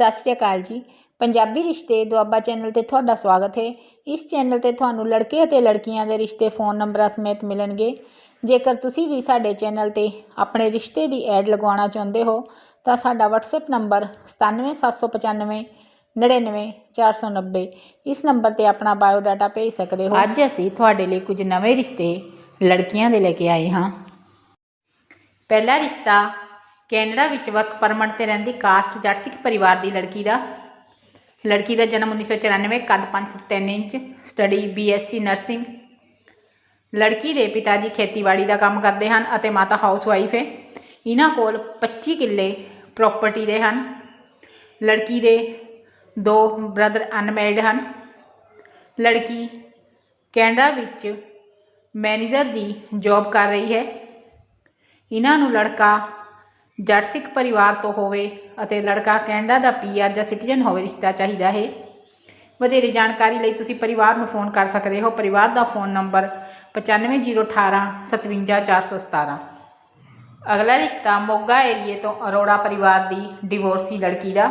ਸਤਿ ਸ਼੍ਰੀ ਅਕਾਲ ਜੀ। ਪੰਜਾਬੀ ਰਿਸ਼ਤੇ ਦੁਆਬਾ ਚੈਨਲ ਤੇ ਤੁਹਾਡਾ ਸਵਾਗਤ ਹੈ। ਇਸ ਚੈਨਲ ਤੇ ਤੁਹਾਨੂੰ ਲੜਕੇ ਅਤੇ ਲੜਕੀਆਂ ਦੇ ਰਿਸ਼ਤੇ ਫੋਨ ਨੰਬਰਾਂ ਸਮੇਤ ਮਿਲਣਗੇ। ਜੇਕਰ ਤੁਸੀਂ ਵੀ ਸਾਡੇ ਚੈਨਲ ਤੇ ਆਪਣੇ ਰਿਸ਼ਤੇ ਦੀ ਐਡ ਲਗਾਉਣਾ ਚਾਹੁੰਦੇ ਹੋ, ਤਾਂ ਸਾਡਾ WhatsApp ਨੰਬਰ 97795 99490 ਇਸ ਨੰਬਰ ਤੇ ਆਪਣਾ ਬਾਇਓ ਡਾਟਾ ਭੇਜ ਸਕਦੇ ਹੋ। ਅੱਜ ਅਸੀਂ ਤੁਹਾਡੇ ਲਈ ਕੁਝ ਨਵੇਂ ਰਿਸ਼ਤੇ ਲੜਕੀਆਂ ਦੇ ਲੈ ਕੇ ਆਏ ਹਾਂ। ਪਹਿਲਾ ਰਿਸ਼ਤਾ ਕੈਨੇਡਾ ਵਿੱਚ ਵਰਕ ਪਰਮਿਟ ਤੇ ਰਹਿੰਦੀ ਕਾਸਟ ਜੱਟ ਸਿੱਖ ਪਰਿਵਾਰ ਦੀ ਲੜਕੀ ਦਾ। ਲੜਕੀ ਦਾ ਜਨਮ 1994 ਕੱਦ 5 ਫੁੱਟ 3 ਇੰਚ, ਸਟੱਡੀ ਬੀਐਸਸੀ ਨਰਸਿੰਗ। ਲੜਕੀ ਦੇ ਪਿਤਾ ਜੀ ਖੇਤੀਬਾੜੀ ਦਾ ਕੰਮ ਕਰਦੇ ਹਨ ਅਤੇ ਮਾਤਾ ਹਾਊਸ ਵਾਈਫ ਹੈ। ਇਹਨਾਂ ਕੋਲ 25 ਕਿੱਲੇ ਪ੍ਰਾਪਰਟੀ ਦੇ ਹਨ। ਲੜਕੀ ਦੇ ਦੋ ਬ੍ਰਦਰ ਅਨਮੈਰਿਡ ਹਨ। ਲੜਕੀ ਕੈਨੇਡਾ ਵਿੱਚ ਮੈਨੇਜਰ ਦੀ ਜੌਬ ਕਰ ਰਹੀ ਹੈ। ਇਹਨਾਂ ਨੂੰ ਲੜਕਾ ਜੱਟ ਸਿੱਖ ਪਰਿਵਾਰ ਤੋਂ ਹੋਵੇ ਅਤੇ ਲੜਕਾ ਕੈਨੇਡਾ ਦਾ ਪੀਆਰ ਜਾਂ ਸਿਟੀਜ਼ਨ ਹੋਵੇ ਰਿਸ਼ਤਾ ਚਾਹੀਦਾ ਹੈ। ਵਧੇਰੇ ਜਾਣਕਾਰੀ ਲਈ ਤੁਸੀਂ ਪਰਿਵਾਰ ਨੂੰ ਫੋਨ ਕਰ ਸਕਦੇ ਹੋ। ਪਰਿਵਾਰ ਦਾ ਫੋਨ ਨੰਬਰ 95018 57417 ਅਗਲਾ ਰਿਸ਼ਤਾ ਮੋਗਾ ਏਰੀਏ ਤੋਂ ਅਰੋੜਾ ਪਰਿਵਾਰ ਦੀ ਡਿਵੋਰਸੀ ਲੜਕੀ ਦਾ।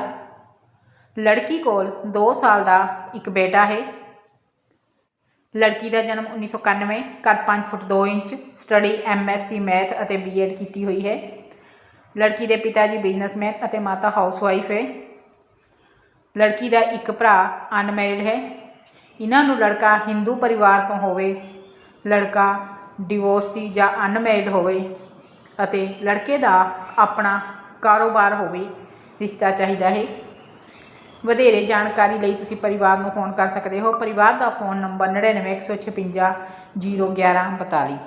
ਲੜਕੀ ਕੋਲ 2 ਸਾਲ ਦਾ ਇੱਕ ਬੇਟਾ ਹੈ। ਲੜਕੀ ਦਾ ਜਨਮ 1991 ਕੱਦ 5 ਫੁੱਟ 2 ਇੰਚ, ਸਟੱਡੀ ਐਮਐਸਸੀ ਮੈਥ ਅਤੇ ਬੀਐਡ ਕੀਤੀ ਹੋਈ ਹੈ। ਲੜਕੀ ਦੇ ਪਿਤਾ ਜੀ ਬਿਜ਼ਨਸਮੈਨ ਅਤੇ ਮਾਤਾ ਹਾਊਸਵਾਈਫ ਹੈ। ਲੜਕੀ ਦਾ ਇੱਕ ਭਰਾ ਅਨਮੈਰਿਡ ਹੈ। ਇਹਨਾਂ ਨੂੰ ਲੜਕਾ ਹਿੰਦੂ ਪਰਿਵਾਰ ਤੋਂ ਹੋਵੇ, ਲੜਕਾ ਡਿਵੋਰਸੀ ਜਾਂ ਅਨਮੈਰਿਡ ਹੋਵੇ ਅਤੇ ਲੜਕੇ ਦਾ ਆਪਣਾ ਕਾਰੋਬਾਰ ਹੋਵੇ, ਰਿਸ਼ਤਾ ਚਾਹੀਦਾ ਹੈ। ਵਧੇਰੇ ਜਾਣਕਾਰੀ ਲਈ ਤੁਸੀਂ ਪਰਿਵਾਰ ਨੂੰ ਫੋਨ ਕਰ ਸਕਦੇ ਹੋ। ਪਰਿਵਾਰ ਦਾ ਫੋਨ ਨੰਬਰ 99156 01142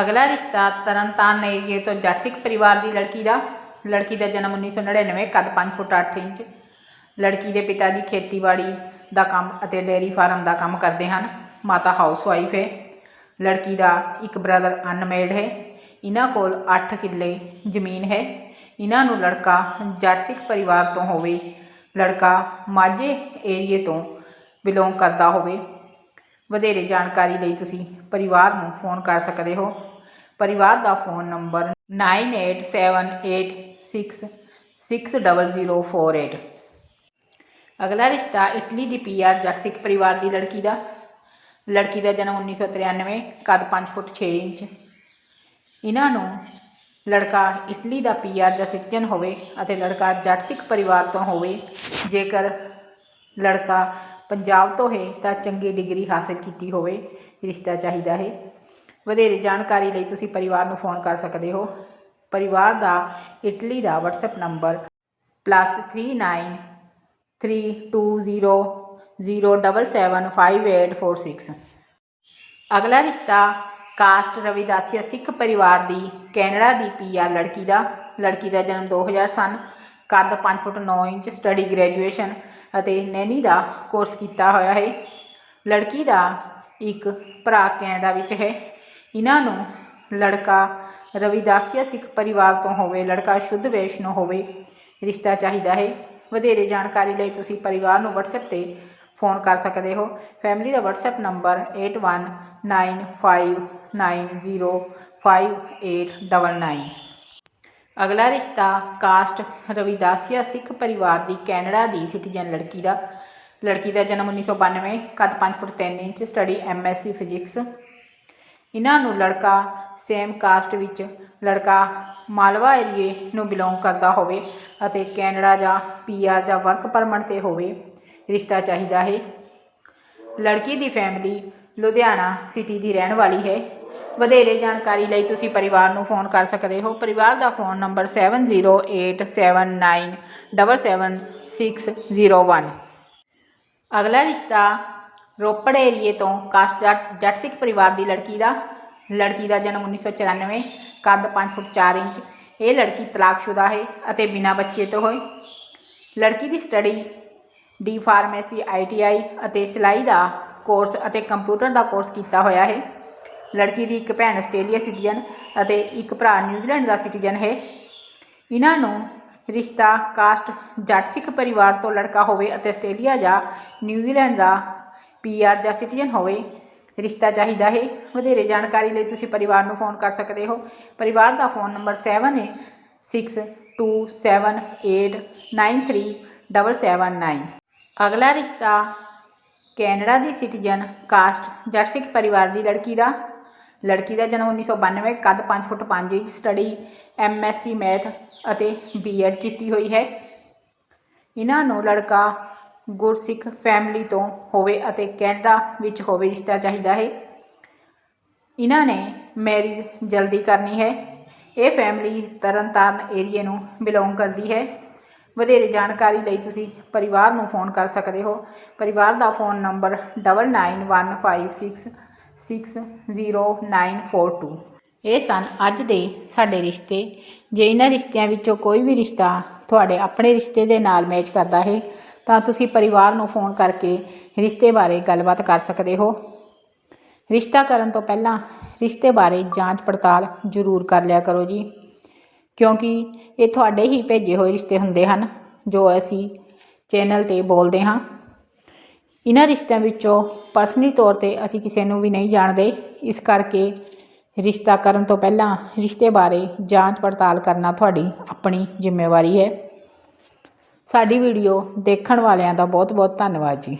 ਅਗਲਾ ਰਿਸ਼ਤਾ ਤਰਨਤਾਰਨ ਏਰੀਏ ਤੋਂ ਜੱਟਸਿੱਖ ਪਰਿਵਾਰ ਦੀ ਲੜਕੀ ਦਾ। ਲੜਕੀ ਦਾ ਜਨਮ 1999 ਕੱਦ 5 ਫੁੱਟ 8 ਇੰਚ। ਲੜਕੀ ਦੇ ਪਿਤਾ ਜੀ ਖੇਤੀਬਾੜੀ ਦਾ ਕੰਮ ਅਤੇ ਡੇਅਰੀ ਫਾਰਮ ਦਾ ਕੰਮ ਕਰਦੇ ਹਨ। ਮਾਤਾ ਹਾਊਸਵਾਈਫ ਹੈ। ਲੜਕੀ ਦਾ ਇੱਕ ਬ੍ਰਦਰ ਅਨਮੇਡ ਹੈ। ਇਹਨਾਂ ਕੋਲ 8 ਕਿੱਲੇ ਜ਼ਮੀਨ ਹੈ। ਇਹਨਾਂ ਨੂੰ ਲੜਕਾ ਜੱਟ ਸਿੱਖ ਪਰਿਵਾਰ ਤੋਂ ਹੋਵੇ, ਲੜਕਾ ਮਾਝੇ ਏਰੀਏ ਤੋਂ ਬਿਲੋਂਗ ਕਰਦਾ ਹੋਵੇ। ਵਧੇਰੇ ਜਾਣਕਾਰੀ ਲਈ ਤੁਸੀਂ ਪਰਿਵਾਰ ਨੂੰ ਫੋਨ ਕਰ ਸਕਦੇ ਹੋ। ਪਰਿਵਾਰ ਦਾ ਫੋਨ ਨੰਬਰ 9878660048 ਅਗਲਾ ਰਿਸ਼ਤਾ ਇਟਲੀ ਦੀ ਪੀਆਰ ਜੱਟ ਸਿੱਖ ਪਰਿਵਾਰ ਦੀ ਲੜਕੀ ਦਾ। ਲੜਕੀ ਦਾ ਜਨਮ 1993 ਕੱਦ 5 ਫੁੱਟ 6 ਇੰਚ। ਇਹਨਾਂ ਨੂੰ ਲੜਕਾ ਇਟਲੀ ਦਾ ਪੀਆਰ ਜਾਂ ਸਿਟੀਜ਼ਨ ਹੋਵੇ ਅਤੇ ਲੜਕਾ ਜੱਟ ਸਿੱਖ ਪਰਿਵਾਰ ਤੋਂ ਹੋਵੇ। ਜੇਕਰ ਲੜਕਾ ਪੰਜਾਬ ਤੋਂ ਹੈ ਤਾਂ ਚੰਗੀ ਡਿਗਰੀ ਹਾਸਲ ਕੀਤੀ ਹੋਵੇ, ਰਿਸ਼ਤਾ ਚਾਹੀਦਾ ਹੈ। ਵਧੇਰੇ ਜਾਣਕਾਰੀ ਲਈ ਤੁਸੀਂ ਪਰਿਵਾਰ ਨੂੰ ਫੋਨ ਕਰ ਸਕਦੇ ਹੋ। ਪਰਿਵਾਰ ਦਾ ਇਟਲੀ ਦਾ WhatsApp ਨੰਬਰ +3932007758846 ਅਗਲਾ ਰਿਸ਼ਤਾ ਕਾਸਟ ਰਵਿਦਾਸੀਆ ਸਿੱਖ ਪਰਿਵਾਰ ਦੀ ਕੈਨੇਡਾ ਦੀ ਪੀਆਰ ਲੜਕੀ ਦਾ। ਲੜਕੀ ਦਾ ਜਨਮ 2000 ਸਨ। ਕੱਦ 5 ਫੁੱਟ 9 ਇੰਚ ਸਟੱਡੀ ਗ੍ਰੈਜੂਏਸ਼ਨ ਅਤੇ ਨੈਨੀ ਦਾ ਕੋਰਸ ਕੀਤਾ ਹੋਇਆ ਹੈ। ਲੜਕੀ ਦਾ ਇੱਕ ਭਰਾ ਕੈਨੇਡਾ ਵਿੱਚ ਹੈ। ਇਹਨਾਂ ਨੂੰ ਲੜਕਾ ਰਵਿਦਾਸੀਆ ਸਿੱਖ ਪਰਿਵਾਰ ਤੋਂ ਹੋਵੇ, ਲੜਕਾ ਸ਼ੁੱਧ ਵੈਸ਼ਨੋ ਹੋਵੇ, ਰਿਸ਼ਤਾ ਚਾਹੀਦਾ ਹੈ। ਵਧੇਰੇ ਜਾਣਕਾਰੀ ਲਈ ਤੁਸੀਂ ਪਰਿਵਾਰ ਨੂੰ WhatsApp ਤੇ ਫੋਨ ਕਰ ਸਕਦੇ ਹੋ। ਫੈਮਿਲੀ ਦਾ WhatsApp ਨੰਬਰ 8195905899 ਅਗਲਾ ਰਿਸ਼ਤਾ ਕਾਸਟ ਰਵਿਦਾਸੀਆ ਸਿੱਖ ਪਰਿਵਾਰ ਦੀ ਕੈਨੇਡਾ ਦੀ ਸਿਟੀਜ਼ਨ ਲੜਕੀ ਦਾ ਲੜਕੀ ਦਾ ਜਨਮ 1992 ਕੱਦ 5 ਫੁੱਟ 3 ਇੰਚ, ਸਟੱਡੀ ਐਮਐਸਸੀ ਫਿਜ਼ਿਕਸ। ਇਹਨਾਂ ਨੂੰ ਲੜਕਾ ਸੇਮ ਕਾਸਟ ਵਿੱਚ ਲੜਕਾ ਮਾਲਵਾ ਏਰੀਏ ਨੂੰ ਬਿਲੋਂਗ ਕਰਦਾ ਹੋਵੇ ਅਤੇ ਕੈਨੇਡਾ ਜਾਂ ਪੀਆਰ ਜਾਂ ਵਰਕ ਪਰਮਿਟ ਤੇ ਹੋਵੇ, ਰਿਸ਼ਤਾ ਚਾਹੀਦਾ ਹੈ। ਲੜਕੀ ਦੀ ਫੈਮਿਲੀ ਲੁਧਿਆਣਾ ਸਿਟੀ ਦੀ ਰਹਿਣ ਵਾਲੀ ਹੈ। ਵਧੇਰੇ ਜਾਣਕਾਰੀ ਲਈ ਤੁਸੀਂ ਪਰਿਵਾਰ ਨੂੰ ਫੋਨ ਕਰ ਸਕਦੇ ਹੋ। ਪਰਿਵਾਰ ਦਾ ਫੋਨ ਨੰਬਰ 7087977601 ਅਗਲਾ ਰਿਸ਼ਤਾ ਰੋਪੜ ਏਰੀਏ ਤੋਂ ਕਾਸਟ ਜੱਟ ਜੱਟ ਸਿੱਖ ਪਰਿਵਾਰ ਦੀ ਲੜਕੀ ਦਾ। ਲੜਕੀ ਦਾ ਜਨਮ 1994 ਕੱਦ 5 ਫੁੱਟ 4 ਇੰਚ। ਇਹ ਲੜਕੀ ਤਲਾਕਸ਼ੁਦਾ ਹੈ ਅਤੇ ਬਿਨਾਂ ਬੱਚੇ ਤੋਂ ਹੋਏ ਲੜਕੀ ਦੀ ਸਟੱਡੀ, ਡੀ ਫਾਰਮੇਸੀ ਆਈਟੀਆਈ ਅਤੇ ਸਿਲਾਈ ਦਾ ਕੋਰਸ ਅਤੇ ਕੰਪਿਊਟਰ ਦਾ ਕੋਰਸ ਕੀਤਾ ਹੋਇਆ ਹੈ। ਲੜਕੀ ਦੀ ਇੱਕ ਭੈਣ ਆਸਟ੍ਰੇਲੀਆ ਸਿਟੀਜ਼ਨ ਅਤੇ ਇੱਕ ਭਰਾ ਨਿਊਜ਼ੀਲੈਂਡ ਦਾ ਸਿਟੀਜ਼ਨ ਹੈ। ਇਹਨਾਂ ਨੂੰ ਰਿਸ਼ਤਾ ਕਾਸਟ ਜੱਟ ਸਿੱਖ ਪਰਿਵਾਰ ਤੋਂ ਲੜਕਾ ਹੋਵੇ ਅਤੇ ਆਸਟ੍ਰੇਲੀਆ ਜਾਂ ਨਿਊਜ਼ੀਲੈਂਡ ਦਾ ਪੀਆਰ ਜਾਂ ਸਿਟੀਜ਼ਨ ਹੋਵੇ, ਰਿਸ਼ਤਾ ਚਾਹੀਦਾ ਹੈ। ਵਧੇਰੇ ਜਾਣਕਾਰੀ ਲਈ ਤੁਸੀਂ ਪਰਿਵਾਰ ਨੂੰ ਫੋਨ ਕਰ ਸਕਦੇ ਹੋ। ਪਰਿਵਾਰ ਦਾ ਫੋਨ ਨੰਬਰ 7 ਹੈ 6 9789379779 ਅਗਲਾ ਰਿਸ਼ਤਾ ਕੈਨੇਡਾ ਦੀ ਸਿਟੀਜ਼ਨ ਕਾਸਟ ਜੱਟ ਸਿੱਖ ਪਰਿਵਾਰ ਦੀ ਲੜਕੀ ਦਾ ਲੜਕੀ ਦਾ ਜਨਮ 1992 ਕੱਦ 5 ਫੁੱਟ 5 ਇੰਚ, ਸਟੱਡੀ ਐਮਐਸਸੀ ਮੈਥ ਅਤੇ ਬੀਐਡ ਕੀਤੀ ਹੋਈ ਹੈ। ਇਹਨਾਂ ਨੂੰ ਲੜਕਾ ਗੁਰਸਿੱਖ ਫੈਮਿਲੀ ਤੋਂ ਹੋਵੇ ਅਤੇ ਕੈਨੇਡਾ ਵਿੱਚ ਹੋਵੇ ਰਿਸ਼ਤਾ ਚਾਹੀਦਾ ਹੈ। ਇਹਨਾਂ ਨੇ ਮੈਰਿਜ ਜਲਦੀ ਕਰਨੀ ਹੈ। ਇਹ ਫੈਮਿਲੀ ਤਰਨਤਾਰਨ ਏਰੀਏ ਨੂੰ ਬਿਲੋਂਗ ਕਰਦੀ ਹੈ। ਵਧੇਰੇ ਜਾਣਕਾਰੀ ਲਈ ਤੁਸੀਂ ਪਰਿਵਾਰ ਨੂੰ ਫੋਨ ਕਰ ਸਕਦੇ ਹੋ। ਪਰਿਵਾਰ ਦਾ ਫੋਨ ਨੰਬਰ 991556600942 ਇਹ ਸਨ ਅੱਜ ਦੇ ਸਾਡੇ ਰਿਸ਼ਤੇ ਜੇ ਇਹਨਾਂ ਰਿਸ਼ਤਿਆਂ ਵਿੱਚੋਂ ਕੋਈ ਵੀ ਰਿਸ਼ਤਾ ਤੁਹਾਡੇ ਆਪਣੇ ਰਿਸ਼ਤੇ ਦੇ ਨਾਲ ਮੈਚ ਕਰਦਾ ਹੈ ਤਾਂ ਤੁਸੀਂ ਪਰਿਵਾਰ ਨੂੰ ਫੋਨ ਕਰਕੇ ਰਿਸ਼ਤੇ ਬਾਰੇ ਗੱਲਬਾਤ ਕਰ ਸਕਦੇ ਹੋ ਰਿਸ਼ਤਾ ਕਰਨ ਤੋਂ ਪਹਿਲਾਂ ਰਿਸ਼ਤੇ ਬਾਰੇ ਜਾਂਚ ਪੜਤਾਲ ਜ਼ਰੂਰ ਕਰ ਲਿਆ ਕਰੋ ਜੀ ਕਿਉਂਕਿ ਇਹ ਤੁਹਾਡੇ ਹੀ ਭੇਜੇ ਹੋਏ ਰਿਸ਼ਤੇ ਹੁੰਦੇ ਹਨ ਜੋ ਅਸੀਂ ਚੈਨਲ ਤੇ ਬੋਲਦੇ ਹਾਂ ਇਹਨਾਂ ਰਿਸ਼ਤਿਆਂ ਵਿੱਚੋਂ ਪਰਸਨਲੀ ਤੌਰ ਤੇ ਅਸੀਂ ਕਿਸੇ ਨੂੰ ਵੀ ਨਹੀਂ ਜਾਣਦੇ, ਇਸ ਕਰਕੇ ਰਿਸ਼ਤਾ ਕਰਨ ਤੋਂ ਪਹਿਲਾਂ ਰਿਸ਼ਤੇ ਬਾਰੇ ਜਾਂਚ ਪੜਤਾਲ ਕਰਨਾ ਤੁਹਾਡੀ ਆਪਣੀ ਜ਼ਿੰਮੇਵਾਰੀ ਹੈ। ਸਾਡੀ ਵੀਡੀਓ ਦੇਖਣ ਵਾਲਿਆਂ ਦਾ ਬਹੁਤ ਬਹੁਤ ਧੰਨਵਾਦ ਜੀ।